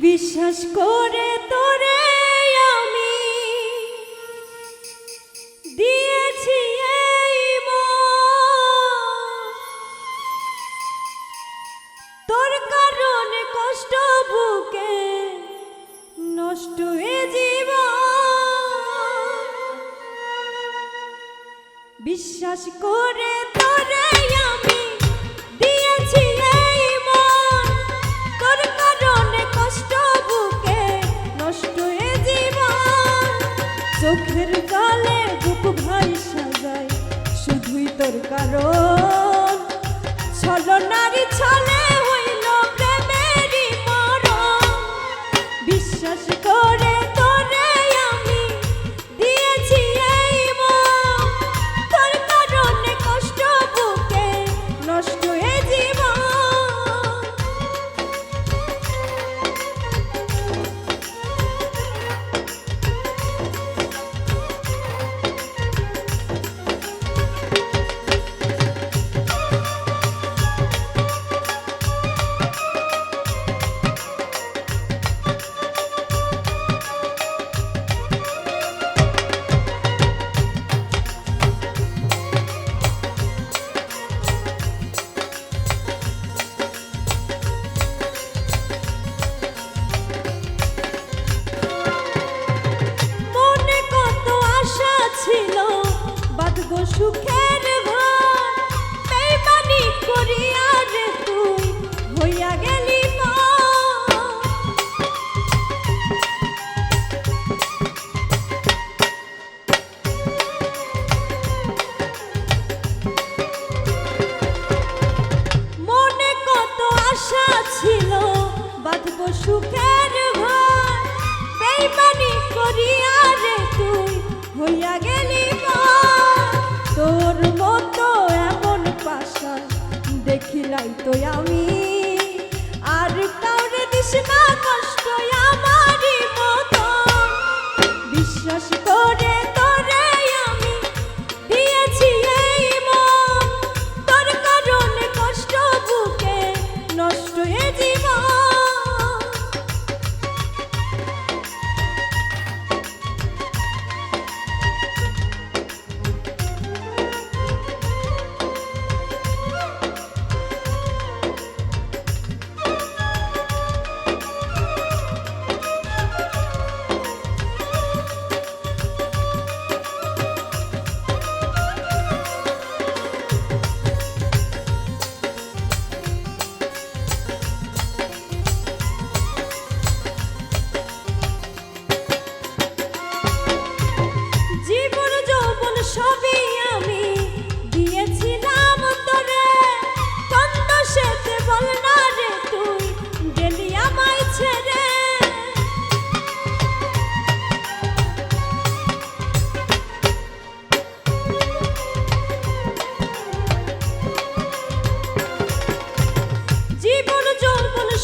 বিশ্বাস করে তোরে আমি দিয়েছি এই তোর কারণে কষ্ট বুকে নষ্ট এ জীবন। বিশ্বাস করে তোরে আমি দিয়েছি চোখের কালে বুক ভাই সাজায়। শুধুই তোর কারণ। ছল নারী ছলে হইল প্রেমেরই মরণ। বিশ্বাস করে সুখের বেইমানি করিয়া রে তুই হইয়া গেলি মনে কত আশা ছিল, বাঁধবো সুখের ঘর বেইমানি করিয়া রে তুই হইয়া গেলি। তোর মতো এমন পাশা দেখিলাই তো আমি।